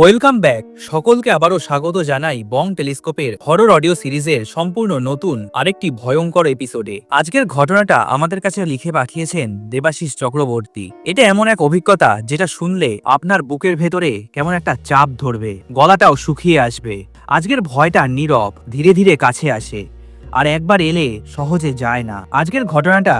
Welcome back সকলকে আবারও স্বাগত জানাই বং টেলিস্কোপের হরর অডিও সিরিজের সম্পূর্ণ নতুন আরেকটি ভয়ঙ্কর এপিসোডে আজকের ঘটনাটা আমাদের কাছে লিখে পাঠিয়েছেন দেবাশিস চক্রবর্তী। এটা এমন এক অভিজ্ঞতা যেটা শুনলে আপনার বুকের ভেতরে কেমন একটা চাপ ধরবে, গলাটাও শুকিয়ে আসবে। আজকের ভয়টা নীরব, ধীরে ধীরে কাছে আসে, আর একবার এলে সহজে যায় না। আজকের ঘটনাটা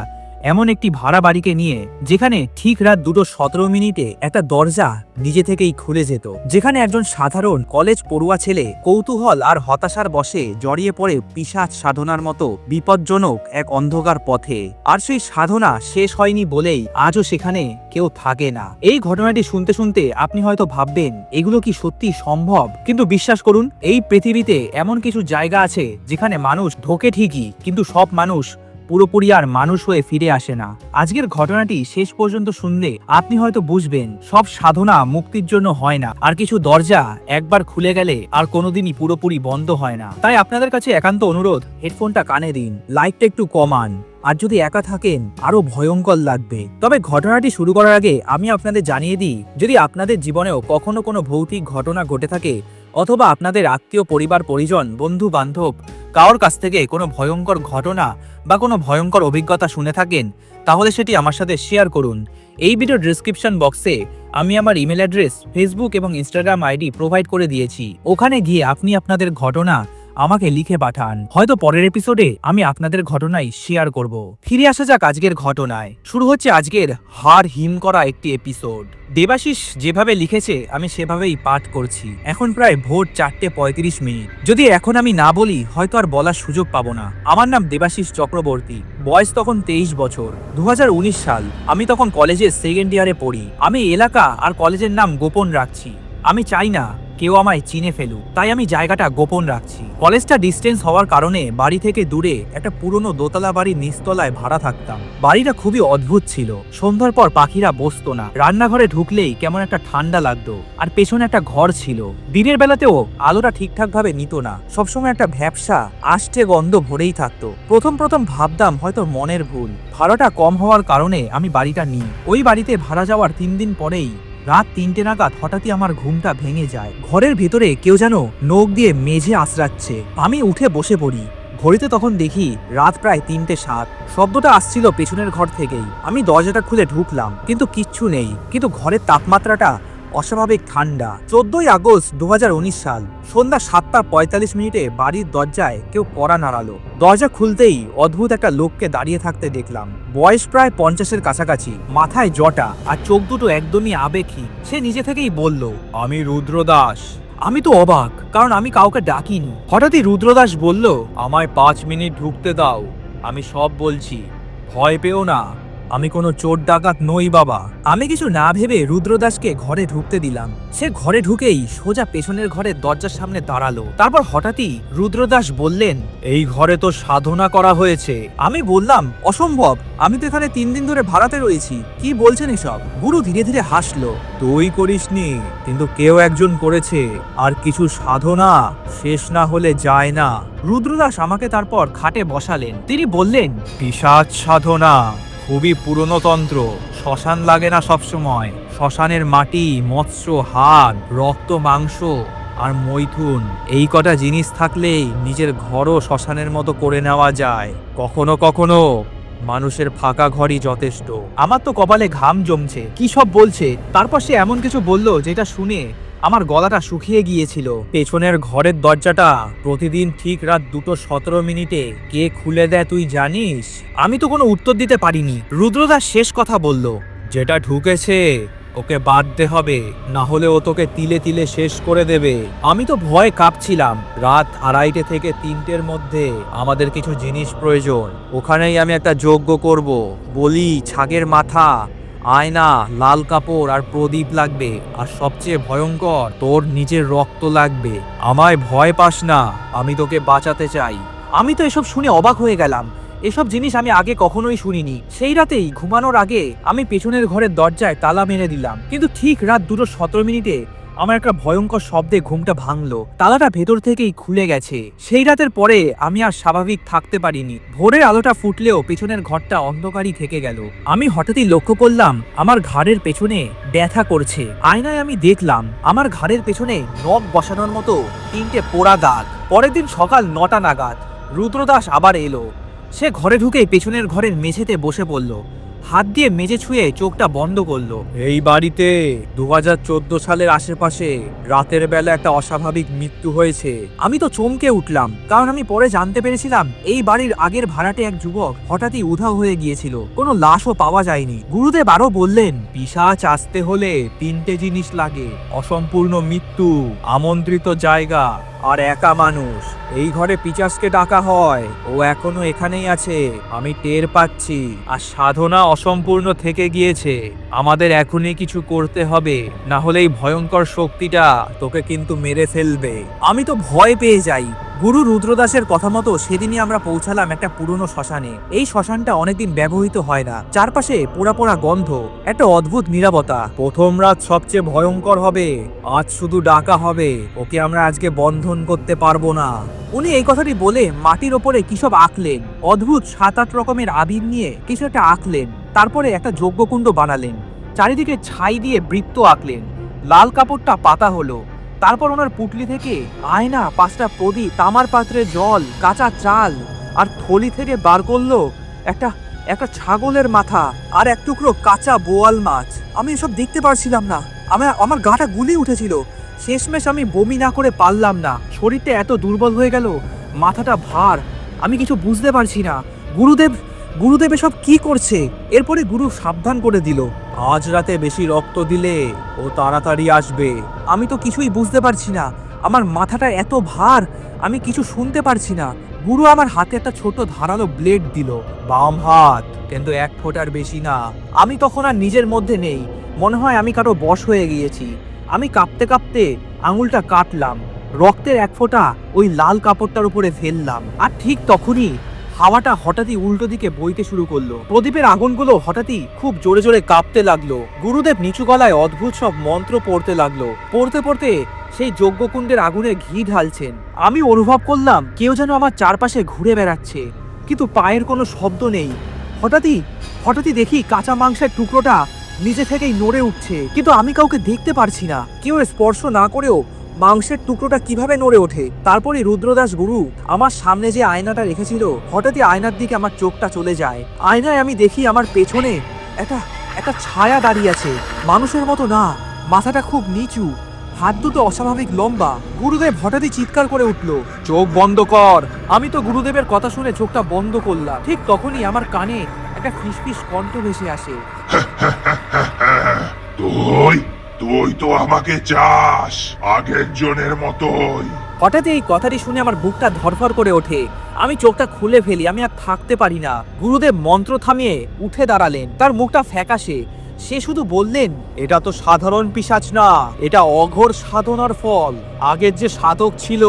এমন একটি ভাড়া বাড়িকে নিয়ে যেখানে ঠিক রাত দুটো সতেরো মিনিটে একটা দরজা নিজে থেকেই খুলে যেত। যেখানে একজন সাধারণ কলেজ পড়ুয়া ছেলে কৌতূহল আর হতাশার বসে জড়িয়ে পড়ে পিসাচ সাধনার মতো বিপজ্জনক এক অন্ধকার পথে। আর সেই সাধনা শেষ হয়নি বলেই আজও সেখানে কেউ থাকে না। এই ঘটনাটি শুনতে শুনতে আপনি হয়তো ভাববেন, এগুলো কি সত্যি সম্ভব? কিন্তু বিশ্বাস করুন, এই পৃথিবীতে এমন কিছু জায়গা আছে যেখানে মানুষ ঢোকে ঠিকই, কিন্তু সব মানুষ পুরোপুরি আর মানুষ হয়ে ফিরে আসে না। আজকের ঘটনাটি শেষ পর্যন্ত শুনলে আপনি হয়তো বুঝবেন, সব সাধনা মুক্তির জন্য হয় না। আর কিছু দরজা একবার খুলে গেলে আর কোনোদিনই পুরোপুরি বন্ধ হয় না। তাই আপনাদের কাছে একান্ত অনুরোধ, হেডফোনটা কানে দিন লাইটটা একটু কমান। আর যদি একা থাকেন, আরও ভয়ঙ্কর লাগবে। তবে ঘটনাটি শুরু করার আগে আমি আপনাদের জানিয়ে দিই, যদি আপনাদের জীবনেও কখনো কোনো ভৌতিক ঘটনা ঘটে থাকে, অথবা আপনাদের আত্মীয়, পরিবার, পরিজন, বন্ধু, বান্ধব কারোর কাছ থেকে কোনো ভয়ঙ্কর ঘটনা বা কোনো ভয়ঙ্কর অভিজ্ঞতা শুনে থাকেন, তাহলে সেটি আমার সাথে শেয়ার করুন। এই ভিডিও ডিসক্রিপশন বক্সে আমি আমার ইমেল অ্যাড্রেস ফেসবুক এবং ইনস্টাগ্রাম আইডি প্রোভাইড করে দিয়েছি। ওখানে গিয়ে আপনি আপনাদের ঘটনা আমাকে লিখে পাঠান। হয়তো পরের এপিসোডে আমি আপনাদের ঘটনাই শেয়ার করব। ফিরে আসা যাক আজকের ঘটনায়। শুরু হচ্ছে আজকের হাড় হিম করা একটি এপিসোড দেবাশিস যেভাবে লিখেছে, আমি সেভাবেই পাঠ করছি। এখন প্রায় ভোর চারটে পঁয়ত্রিশ মিনিট। যদি এখন আমি না বলি, হয়তো আর বলার সুযোগ পাবো না। আমার নাম দেবাশিস চক্রবর্তী। বয়স তখন তেইশ বছর। দু হাজার উনিশ সাল। আমি তখন কলেজের সেকেন্ড ইয়ারে পড়ি। আমি এলাকা আর কলেজের নাম গোপন রাখছি। আমি চাই না কেউ আমায় চিনে ফেলুক। তাই আমি জায়গাটা গোপন রাখছি। কলেজটা ডিস্টেন্স হওয়ার কারণে বাড়ি থেকে দূরে একটা পুরনো দোতলা বাড়ির নিচতলায় ভাড়া থাকতাম। বাড়িটা খুবই অদ্ভুত ছিল। সন্ধ্যার পর পাখিরা বসতো না। রান্নাঘরে ঢুকলেই কেমন একটা ঠান্ডা লাগতো। আর পেছনে একটা ঘর ছিল। দিনের বেলাতেও আলোটা ঠিকঠাক ভাবে নিত না। সবসময় একটা ভ্যাবসা, আষ্টে গন্ধ ভরেই থাকতো। প্রথম প্রথম ভাবতাম হয়তো মনের ভুল। ভাড়াটা কম হওয়ার কারণে আমি বাড়িটা নিই। ওই বাড়িতে ভাড়া যাওয়ার তিন দিন পরেই রাত তিনটে নাগাদ হঠাৎই আমার ঘুমটা ভেঙে যায়। ঘরের ভেতরে কেউ যেন নখ দিয়ে মেঝে আশ্রাচ্ছে আমি উঠে বসে পড়ি। ঘড়িতে তখন দেখি রাত প্রায় তিনটে সাত। শব্দটা আসছিল পেছনের ঘর থেকেই। আমি দরজাটা খুলে ঢুকলাম, কিন্তু কিচ্ছু নেই। কিন্তু ঘরের তাপমাত্রাটা অস্বাভাবিক ঠান্ডা। চোদ্দই আগস্ট দু হাজার উনিশ সাল, সন্ধ্যা সাতটা পঁয়তাল্লিশ মিনিটে বাড়ির দরজায় কেউ কড়া নাড়ালো। দরজা খুলতেই অদ্ভুত একটা লোককে দাঁড়িয়ে থাকতে দেখলাম। বয়স প্রায় পঞ্চাশের কাছাকাছি, মাথায় জটা আর চোখ দুটো একদমই আবেগহীন। সে নিজে থেকেই বলল, আমি রুদ্রদাস। আমি তো অবাক, কারণ আমি কাউকে ডাকিনি। হঠাৎই রুদ্রদাস বলল, আমায় পাঁচ মিনিট ঢুকতে দাও। আমি সব বলছি। ভয় পেও না। আমি কোনো চোর ডাকাত নই, বাবা। আমি কিছু না ভেবে রুদ্রদাসকে ঘরে ঢুকতে দিলাম। সে ঘরে ঢুকেই সোজা পেছনের ঘরের দরজার সামনে দাঁড়াল। তারপর হঠাৎই রুদ্রদাস বললেন, এই ঘরে তো সাধনা করা হয়েছে। আমি বললাম, অসম্ভব, আমি তো এখানে তিন দিন ধরে ভাড়াতে রয়েছি। কি বলছেন এসব? গুরু ধীরে ধীরে হাসলো, তুই করিসনি, কিন্তু কেউ একজন করেছে, আর কিছু সাধনা শেষ না হলে যায় না। রুদ্রদাস আমাকে তারপর খাটে বসালেন। তিনি বললেন পিসাচ সাধনা খুবই পুরনো তন্ত্র। শ্মশান লাগে না সবসময়। শ্মশানের মাটি, মৎস্য, হাড়, রক্ত, মাংস আর মৈথুন এই কটা জিনিস থাকলেই নিজের ঘরও শ্মশানের মতো করে নেওয়া যায়। কখনো কখনো মানুষের ফাঁকা ঘরই যথেষ্ট। আমার তো কপালে ঘাম জমছে। কি সব বলছে? তারপর সে এমন কিছু বলল যেটা শুনে আমার গলাটা শুকিয়ে গিয়েছিল। পেছনের ঘরের দরজাটা প্রতিদিন ঠিক রাত দুটো সতেরো মিনিটে কে খুলে দেয় তুই জানিস? আমি তো কোনো উত্তর দিতে পারিনি। রুদ্রদাস শেষ কথা বলল, যেটা ঢুকেছে, ওকে বাঁধতে হবে, না হলে ও তোকে তিলে তিলে শেষ করে দেবে। আমি তো ভয় কাঁপছিলাম। রাত আড়াইটে থেকে তিনটের মধ্যে আমাদের কিছু জিনিস প্রয়োজন। ওখানেই আমি একটা যজ্ঞ করব। বলি, ছাগের মাথা আয়না, লাল কাপড় আর প্রদীপ লাগবে। আর সবচেয়ে ভয়ঙ্কর, তোর নিজের রক্ত লাগবে। আমায় ভয় পাস না, আমি তোকে বাঁচাতে চাই। আমি তো এসব শুনে অবাক হয়ে গেলাম। এসব জিনিস আমি আগে কখনোই শুনিনি। সেই রাতেই, ঘুমানোর আগে, আমি পেছনের ঘরের দরজায় তালা মেরে দিলাম। কিন্তু ঠিক রাত দুটো সতেরো মিনিটে আমার একটা ভয়ঙ্কর শব্দে ঘুমটা ভাঙলো। তালাটা ভেতর থেকেই খুলে গেছে। সেই রাতের পরে আমি আর স্বাভাবিক থাকতে পারিনি। ভোরের আলোটা ফুটলেও পেছনের ঘরটা অন্ধকারই থেকে গেল। আমি হঠাৎই লক্ষ্য করলাম, আমার ঘাড়ের পেছনে ব্যথা করছে। আয়নায় আমি দেখলাম, আমার ঘাড়ের পেছনে নখ বসানোর মতো তিনটে পোড়া দাগ। পরের দিন সকাল নটা নাগাদ, রুদ্রদাস আবার এলো। সে ঘরে ঢুকেই পেছনের ঘরের মেঝেতে বসে পড়ল। হাত দিয়ে মেঝে ছুঁয়ে চোখটা বন্ধ করল। এই বাড়িতে দুহাজার চোদ্দ সালের আশেপাশে রাতের বেলা একটা অস্বাভাবিক মৃত্যু হয়েছে। আমি তো চমকে উঠলাম কারণ আমি পরে জানতে পেরেছিলাম এই বাড়ির আগের ভাড়াটে এক যুবক হঠাৎই উধাও হয়ে গিয়েছিল। কোনো লাশও পাওয়া যায়নি। গুরুদেব আরও বললেন পিসাচ আসতে হলে তিনটে জিনিস লাগে। অসম্পূর্ণ মৃত্যু আমন্ত্রিত জায়গা আর একা মানুষ। এই ঘরে পিচাসকে ডাকা হয়। ও এখনও এখানেই আছে। আমি টের পাচ্ছি। আর সাধনা অসম্পূর্ণ থেকে গিয়েছে। আমাদের এখনই কিছু করতে হবে। না হলে এই ভয়ঙ্কর শক্তিটা তোকে কিন্তু মেরে ফেলবে। আমি তো ভয় পেয়ে যাই। গুরু রুদ্রদাসের কথা মতো সেদিনই আমরা পৌঁছালাম একটা পুরনো শ্মশানে। এই শ্মশানটা অনেকদিন ব্যবহৃত হয় না। চারপাশে পোড়া পোড়া গন্ধ, একটা অদ্ভুত নিরাপত্তা প্রথম রাত সবচেয়ে ভয়ঙ্কর হবে। আজ শুধু ডাকা হবে। ওকে আমরা আজকে বন্ধন করতে পারব না। উনি এই কথাটি বলে মাটির ওপরে কিসব আঁকলেন? অদ্ভুত সাত আট রকমের আবির নিয়ে কিছু একটা আঁকলেন। তারপরে একটা যজ্ঞকুণ্ড বানালেন। চারিদিকে ছাই দিয়ে বৃত্ত আঁকলেন। লাল কাপড়টা পাতা হলো। তারপর ওনার পুটলি থেকে আয়না, পাঁচটা প্রদীপ, তামার পাত্রে জল, কাঁচা চাল আর থলি থেকে বার করল একটা একটা ছাগলের মাথা আর এক টুকরো কাঁচা বোয়াল মাছ। আমি এসব দেখতে পারছিলাম না। আমার আমার গাটা গুলি উঠেছিল। শেষমেশ আমি বমি না করে পারলাম না। শরীরটা এত দুর্বল হয়ে গেল, মাথাটা ভার। আমি কিছু বুঝতে পারছি না। গুরুদেব গুরুদেব এসব কি করছে? এরপরে গুরু সাবধান করে দিল, আজ রাতে বেশি রক্ত দিলে ও তাড়াতাড়ি আসবে। আমি তো কিছুই বুঝতে পারছি না। আমার মাথাটা এত ভার, আমি কিছু শুনতে পারছি না। গুরু আমার হাতে একটা ছোট ধারালো ব্লেড দিল, বাম হাত, কিন্তু এক ফোঁটার বেশি না। আমি তখন আর নিজের মধ্যে নেই। মনে হয় আমি কারও বশ হয়ে গিয়েছি। আমি কাঁপতে কাঁপতে আঙুলটা কাটলাম। রক্তের এক ফোঁটা ওই লাল কাপড়টার উপরে ফেললাম। আর ঠিক তখনই হাওয়াটা হঠাৎই উল্টো দিকে বইতে শুরু করল। প্রদীপের আগুনগুলো হঠাৎই খুব জোরে জোরে কাঁপতে লাগল। গুরুদেব নিচু গলায় অদ্ভুত সব মন্ত্র পড়তে লাগল। পড়তে পড়তে সেই যজ্ঞকুণ্ডের আগুনে ঘি ঢালছেন। আমি অনুভব করলাম কেউ যেন আমার চারপাশে ঘুরে বেড়াচ্ছে, কিন্তু পায়ের কোনো শব্দ নেই। হঠাৎই হঠাৎই দেখি কাঁচা মাংসের টুকরোটা নিজে থেকেই নড়ে উঠছে। কিন্তু আমি কাউকে দেখতে পারছি না। কেউ স্পর্শ না করেও মাংসের টুকরোটা কীভাবে নড়ে ওঠে? তারপরে রুদ্রদাস, গুরু, আমার সামনে যে আয়নাটা রেখেছিল, হঠাৎই আয়নার দিকে আমার চোখটা চলে যায়। আয়নায় আমি দেখি আমার পেছনে একটা একটা ছায়া দাঁড়িয়ে আছে। মানুষের মতো না, মাথাটা খুব নিচু, হাত দুটো অস্বাভাবিক লম্বা। গুরুদেব হঠাৎই চিৎকার করে উঠল, চোখ বন্ধ কর। আমি তো গুরুদেবের কথা শুনে চোখটা বন্ধ করলাম। ঠিক তখনই আমার কানে একটা ফিসফিস কণ্ঠ ভেসে আসে। তুই তুই তো আমাকে চাস, আগের জনের মতোই। হঠাৎ এই কথাটি শুনে আমার বুকটা ধরফর করে ওঠে। আমি চোখটা খুলে ফেলি, আমি আর থাকতে পারি না। গুরুদেব মন্ত্র থামিয়ে উঠে দাঁড়ালেন। তার মুখটা ফ্যাকাশে। সে শুধু বললেন, এটা তো সাধারণ পিসাচ না, এটা অঘোর সাধনার ফল। আগের যে সাধক ছিল,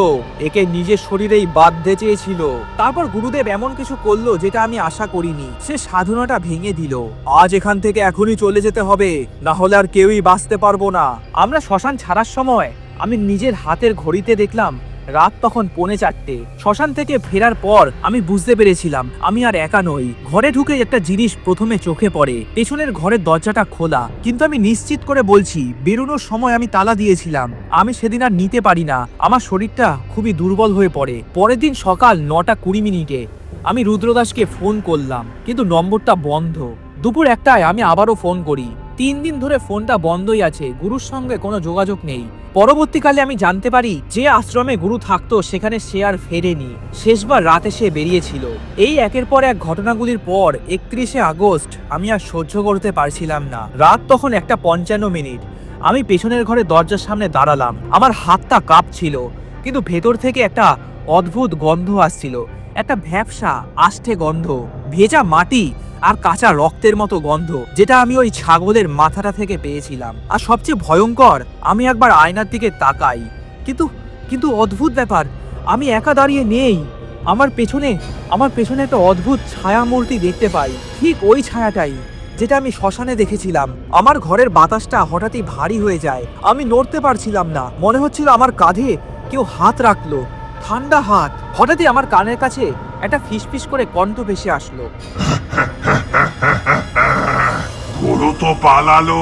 একে নিজের শরীরেই বাঁধতে চেয়েছিল। তারপর গুরুদেব এমন কিছু করল যেটা আমি আশা করিনি। সে সাধনাটা ভেঙে দিল। আজ এখান থেকে এখনই চলে যেতে হবে, না হলে আর কেউই বাঁচতে পারব না। আমরা শ্মশান ছাড়ার সময় আমি নিজের হাতের ঘড়িতে দেখলাম রাত তখন পৌনে চারটে। শ্মশান থেকে ফেরার পর আমি বুঝতে পেরেছিলাম, আমি আর একা নই। ঘরে ঢুকে একটা জিনিস প্রথমে চোখে পড়ে। পেছনের ঘরের দরজাটা খোলা। কিন্তু আমি নিশ্চিত করে বলছি, বেরোনোর সময় আমি তালা দিয়েছিলাম। আমি সেদিন আর নিতে পারি না। আমার শরীরটা খুবই দুর্বল হয়ে পড়ে। পরের দিন সকাল নটা কুড়ি মিনিটে আমি রুদ্রদাসকে ফোন করলাম। কিন্তু নম্বরটা বন্ধ। দুপুর একটায় আমি আবারও ফোন করি। তিন দিন ধরে ফোনটা বন্ধই আছে, গুরুর সঙ্গে কোনো যোগাযোগ নেই। পরবর্তীকালে আমি জানতে পারি যে আশ্রমে গুরু থাকতো, সেখানে সে আর ফেরেনি। শেষবার রাতে সে বেরিয়েছিল। এই একের পর এক ঘটনাগুলির পর একত্রিশে আগস্ট আমি আর সহ্য করতে পারছিলাম না। রাত তখন একটা পঞ্চান্ন মিনিট। আমি পেছনের ঘরে দরজার সামনে দাঁড়ালাম। আমার হাতটা কাঁপছিল, কিন্তু ভেতর থেকে একটা অদ্ভুত গন্ধ আসছিল। একটা ভ্যাবসা, আষ্টে গন্ধ। ভেজা মাটি আর কাঁচা রক্তের মতো গন্ধ, যেটা আমি ওই ছাগলের মাথাটা থেকে পেয়েছিলাম। আর সবচেয়ে ভয়ঙ্কর, আমি একবার আয়নার দিকে তাকাই। কিন্তু কিন্তু অদ্ভুত ব্যাপার, আমি একা দাঁড়িয়ে নেই। আমার পেছনে আমার পেছনে একটা অদ্ভুত ছায়া মূর্তি দেখতে পাই। ঠিক ওই ছায়াটাই, যেটা আমি শ্মশানে দেখেছিলাম। আমার ঘরের বাতাসটা হঠাৎই ভারী হয়ে যায়। আমি নড়তে পারছিলাম না। মনে হচ্ছিল আমার কাঁধে কেউ হাত রাখল। ঠান্ডা হাত। হঠাৎই আমার কানের কাছে একটা ফিসফিস করে কণ্ঠ ভেসে আসলো। গরু তো পালালো।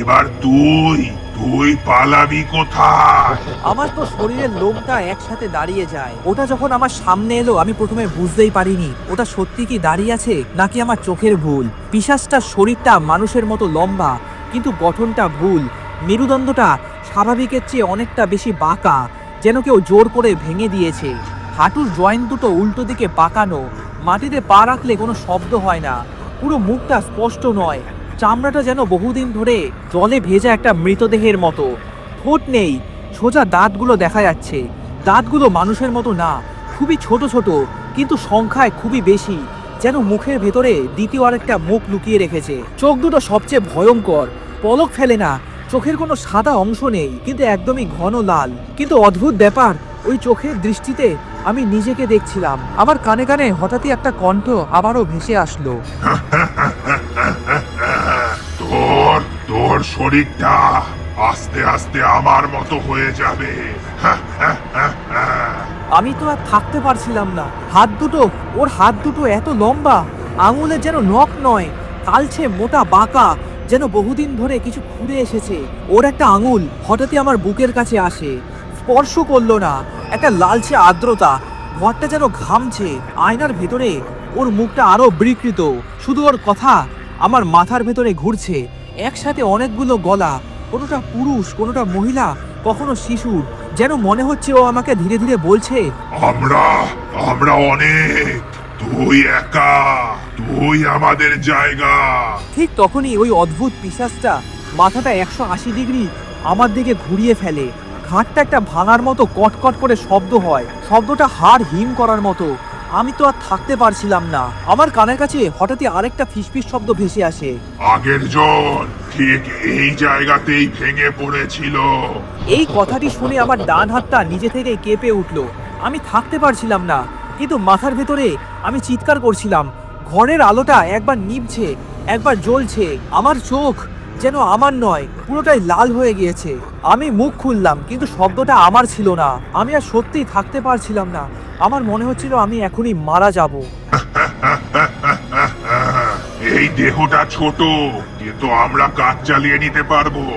এবার তুই তুই পালাবি কোথায়? আমার তো শরীরের লোমটা একসাথে দাঁড়িয়ে যায়। ওটা যখন আমার সামনে এলো, আমি প্রথমে বুঝতেই পারিনি, ওটা সত্যি কি দাঁড়িয়ে আছে নাকি আমার চোখের ভুল? পিশাচটার শরীরটা মানুষের মতো লম্বা, কিন্তু গঠনটা ভুল। মেরুদণ্ডটা স্বাভাবিকের চেয়ে অনেকটা বেশি বাঁকা, যেন কেউ জোর করে ভেঙে দিয়েছে। হাঁটুর জয়েন্ট দুটো উল্টো দিকে পাকানো মাটিতে পা রাখলে কোনো শব্দ হয় না। পুরো মুখটা স্পষ্ট নয়। চামড়াটা যেন বহুদিন ধরে জলে ভেজা একটা মৃতদেহের মতো। ঠোঁট নেই, সোজা দাঁতগুলো দেখা যাচ্ছে। দাঁতগুলো মানুষের মতো না, খুবই ছোট ছোট, কিন্তু সংখ্যায় খুবই বেশি, যেন মুখের ভেতরে দ্বিতীয় আরেকটা মুখ লুকিয়ে রেখেছে। চোখ দুটো সবচেয়ে ভয়ঙ্কর, পলক ফেলে না, চোখের কোনো সাদা অংশ নেই, কিন্তু একদমই ঘন লাল। কিন্তু অদ্ভুত ব্যাপার ওই চোখের দৃষ্টিতে আমি নিজেকে দেখছিলাম। আমার কানে কানে হঠাৎই একটা কণ্ঠ আবারও ভেসে আসলো। তোর তোর শরীরটা আস্তে আস্তে আমার মতো হয়ে যাবে। আমি তো আর থাকতে পারছিলাম না। হাত দুটো ওর হাত দুটো এত লম্বা আঙুলের যেন নখ নয় কালছে মোটা বাঁকা যেন বহুদিন ধরে কিছু খুঁড়ে এসেছে। ওর একটা আঙুল হঠাৎই আমার বুকের কাছে আসে। স্পর্শ করল না। একটা লালচে আর্দ্রতা ঘরটা যেন ঘামছে আয়নার ভেতরে ওর মুখটা আরও বিকৃত। শুধু ওর কথা আমার মাথার ভেতরে ঘুরছে। একসাথে অনেকগুলো গলা কোনোটা পুরুষ কোনোটা মহিলা কখনো শিশুর যেন মনে হচ্ছে ও আমাকে ধীরে ধীরে বলছে আমরা আমরা অনেক তুই একা তুই আমাদের জায়গা। ঠিক তখনই ওই অদ্ভুত পিসাসটা মাথাটা একশো আশি ডিগ্রি আমার দিকে ঘুরিয়ে ফেলে। ঘাটটা একটা ভাঙার মতো কটকট করে শব্দ হয়। শব্দটা হাড় হিম করার মতো। আমি তো আর থাকতে পারছিলাম না। আমার কানের কাছে হঠাৎই আরেকটা ফিসফিস শব্দ ভেসে আসে। আগের জন ঠিক এই জায়গাতেই ভেঙে পড়েছিল। এই কথাটি শুনে আমার ডান হাতটা নিজে থেকে কেঁপে উঠল। আমি থাকতে পারছিলাম না কিন্তু মাথার ভেতরে আমি চিৎকার করছিলাম। ঘরের আলোটা একবার নিভছে একবার জ্বলছে। আমার চোখ যেন আমার নয় পুরোটাই লাল হয়ে গিয়েছে। আমি মুখ খুললাম কিন্তু শব্দটা আমার ছিল না। আমি আর সত্যিই থাকতে পারছিলাম না। আমার মনে হচ্ছিল আমি এখনই মারা যাব। এই দেহটা ছোট কিন্তু আমরা কাজ চালিয়ে নিতে পারব।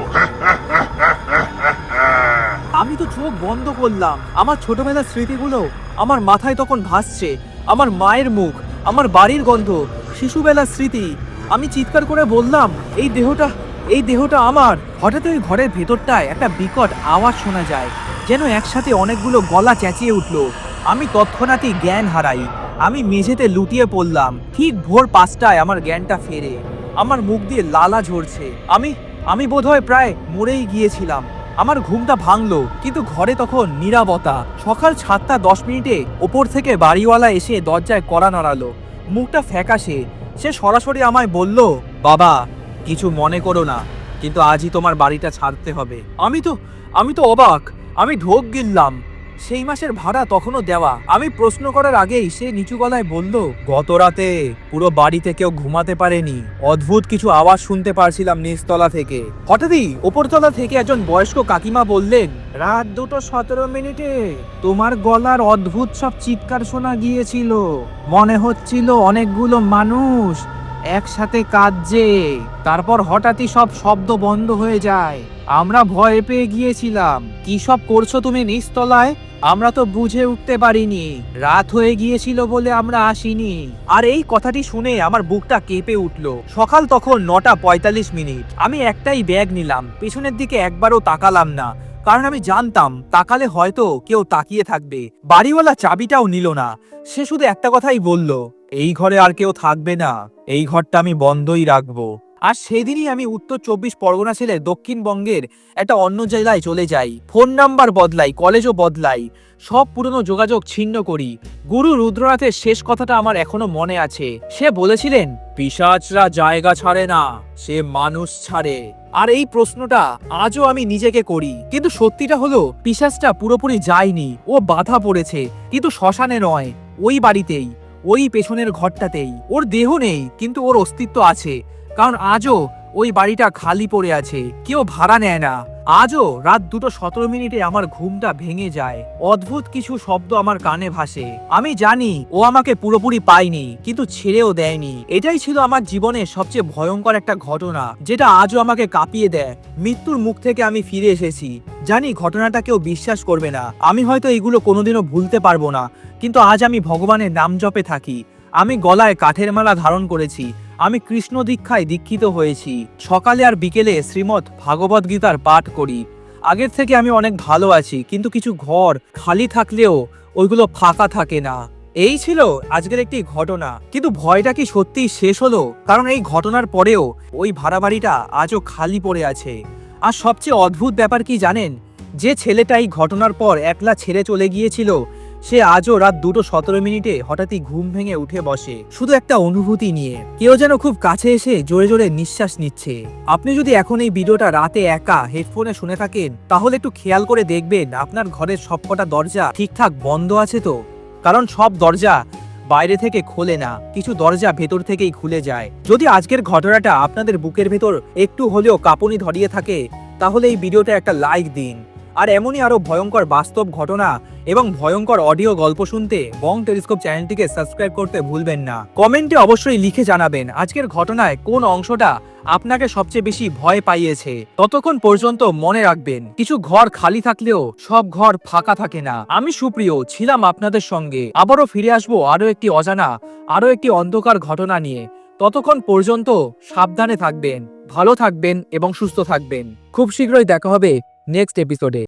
আমি তো চোখ বন্ধ করলাম। আমার ছোটবেলার স্মৃতিগুলো আমার মাথায় তখন ভাসছে। আমার মায়ের মুখ আমার বাড়ির গন্ধ শিশুবেলার স্মৃতি। আমি চিৎকার করে বললাম এই দেহটা এই দেহটা আমার। হঠাৎ ওই ঘরের ভেতরটায় একটা বিকট আওয়াজ শোনা যায়, যেন একসাথে অনেকগুলো গলা চেঁচিয়ে উঠল। আমি তৎক্ষণাৎই জ্ঞান হারাই। আমি মেঝেতে লুটিয়ে পড়লাম। ঠিক ভোর পাঁচটায় আমার জ্ঞানটা ফেরে। আমার মুখ দিয়ে লালা ঝরছে। আমি আমি বোধহয় প্রায় মরেই গিয়েছিলাম। আমার ঘুমটা ভাঙলো, কিন্তু ঘরে তখন নীরবতা। সকাল সাতটা দশ মিনিটে ওপর থেকে বাড়িওয়ালা এসে দরজায় কড়া নাড়ালো। মুখটা ফ্যাকাশে। সে সরাসরি আমায় বলল, বাবা কিছু মনে করো না, কিন্তু আজই তোমার বাড়িটা ছাড়তে হবে। আমি তো আমি তো অবাক, আমি ঢোক গিললাম। সেই মাসের ভাড়া তখনও দেওয়া। আমি প্রশ্ন করার আগেই সে নিচু গলায় বলল গত রাতে পুরো বাড়িতে কেউ ঘুমাতে পারেনি। অদ্ভুত কিছু আওয়াজ শুনতে পারছিলাম নিচতলা থেকে। হঠাৎই ওপরতলা থেকে একজন বয়স্ক কাকিমা বললেন, রাত দুটো সতেরো মিনিটে তোমার গলার অদ্ভুত সব চিৎকার শোনা গিয়েছিল। মনে হচ্ছিল অনেকগুলো মানুষ একসাথে কাঁদছে। তারপর হঠাৎই সব শব্দ বন্ধ হয়ে যায়। আমরা ভয় পেয়ে গিয়েছিলাম। কি সব করছ তুমি নিচতলায়? আমরা তো বুঝে উঠতে পারিনি। রাত হয়ে গিয়েছিল বলে আমরা আসিনি। আর এই কথাটি শুনে আমার বুকটা কেঁপে উঠল। সকাল তখন নটা পঁয়তাল্লিশ মিনিট। আমি একটাই ব্যাগ নিলাম। পেছনের দিকে একবারও তাকালাম না। কারণ আমি জানতাম, তাকালে হয়তো কেউ তাকিয়ে থাকবে। বাড়িওয়ালা চাবিটাও নিল না। সে শুধু একটা কথাই বলল এই ঘরে আর কেউ থাকবে না। এই ঘরটা আমি বন্ধই রাখব। আর সেদিনই আমি উত্তর চব্বিশ পরগনা ছেড়ে দক্ষিণবঙ্গের একটা অন্য জেলায় চলে যাই। ফোন নাম্বার বদলাই, কলেজও বদলাই। সব পুরনো যোগাযোগ ছিন্ন করি। গুরু রুদ্রনাথের শেষ কথাটা আমার এখনও মনে আছে। সে বলেছিলেন, পিসাচরা জায়গা ছাড়ে না, সে মানুষ ছাড়ে। আর এই প্রশ্নটা আজও আমি নিজেকে করি। কিন্তু সত্যিটা হলো, পিসাচটা পুরোপুরি যায়নি। ও বাধা পড়েছে। কিন্তু শ্মশানে নয়, ওই বাড়িতেই। ওই পেছনের ঘরটাতেই। ওর দেহ নেই, কিন্তু ওর অস্তিত্ব আছে। কারণ আজও ওই বাড়িটা খালি পড়ে আছে। কেউ ভাড়া নেয় না। আজও রাত দুটো সতেরো মিনিটে আমার ঘুমটা ভেঙে যায়। অদ্ভুত কিছু শব্দ আমার কানে ভাসে। আমি জানি ও আমাকে পুরোপুরি পায়নি, কিন্তু ছেড়েও দেয়নি। এটাই ছিল আমার জীবনের সবচেয়ে ভয়ঙ্কর একটা ঘটনা, যেটা আজও আমাকে কাঁপিয়ে দেয়। মৃত্যুর মুখ থেকে আমি ফিরে এসেছি। জানি ঘটনাটা কেউ বিশ্বাস করবে না। আমি হয়তো এগুলো কোনোদিনও ভুলতে পারব না, কিন্তু আজ আমি ভগবানের নাম জপে থাকি। আমি গলায় কাঠের মালা ধারণ করেছি। আমি কৃষ্ণ দীক্ষায় দীক্ষিত হয়েছি। সকালে আর বিকেলে শ্রীমৎ ভাগবত গীতার পাঠ করি। আগের থেকে আমি অনেক ভালো আছি, কিন্তু কিছু ঘর খালি থাকলেও ওইগুলো ফাঁকা থাকে না। এই ছিল আজকের একটি ঘটনা। কিন্তু ভয়টা কি সত্যিই শেষ হলো? কারণ এই ঘটনার পরেও ওই ভাড়া বাড়িটা আজও খালি পড়ে আছে। আর সবচেয়ে অদ্ভুত ব্যাপার কি জানেন? যে ছেলেটা এই ঘটনার পর একলা ছেড়ে চলে গিয়েছিল সে আজও রাত দুটো সতেরো মিনিটে হঠাৎই ঘুম ভেঙে উঠে বসে। শুধু একটা অনুভূতি নিয়ে। কেউ যেন খুব কাছে এসে জোরে জোরে নিঃশ্বাস নিচ্ছে। আপনি যদি এখন এই ভিডিওটা রাতে একা হেডফোনে শুনে থাকেন, তাহলে একটু খেয়াল করে দেখবেন আপনার ঘরের সবকটা দরজা ঠিকঠাক বন্ধ আছে তো। কারণ সব দরজা বাইরে থেকে খোলে না, কিছু দরজা ভেতর থেকেই খুলে যায়। যদি আজকের ঘটনাটা আপনাদের বুকের ভেতর একটু হলেও কাঁপুনি ধরিয়ে থাকে, তাহলে এই ভিডিওটা একটা লাইক দিন। আর এমনই আরও ভয়ঙ্কর বাস্তব ঘটনা এবং ভয়ঙ্কর অডিও গল্প শুনতে বং টেলিস্কোপ চ্যানেলটিকে সাবস্ক্রাইব করতে ভুলবেন না। কমেন্টে অবশ্যই লিখে জানাবেন আজকের ঘটনায় কোন অংশটা আপনাকে সবচেয়ে বেশি ভয় পাইয়েছে। ততক্ষণ পর্যন্ত মনে রাখবেন, কিছু ঘর খালি থাকলেও সব ঘর ফাঁকা থাকে না। আমি সুপ্রিয়, ছিলাম আপনাদের সঙ্গে। আবারও ফিরে আসব আরও একটি অজানা আরও একটি অন্ধকার ঘটনা নিয়ে। ততক্ষণ পর্যন্ত সাবধানে থাকবেন, ভালো থাকবেন এবং সুস্থ থাকবেন। খুব শীঘ্রই দেখা হবে নেক্সট এপিসোডে।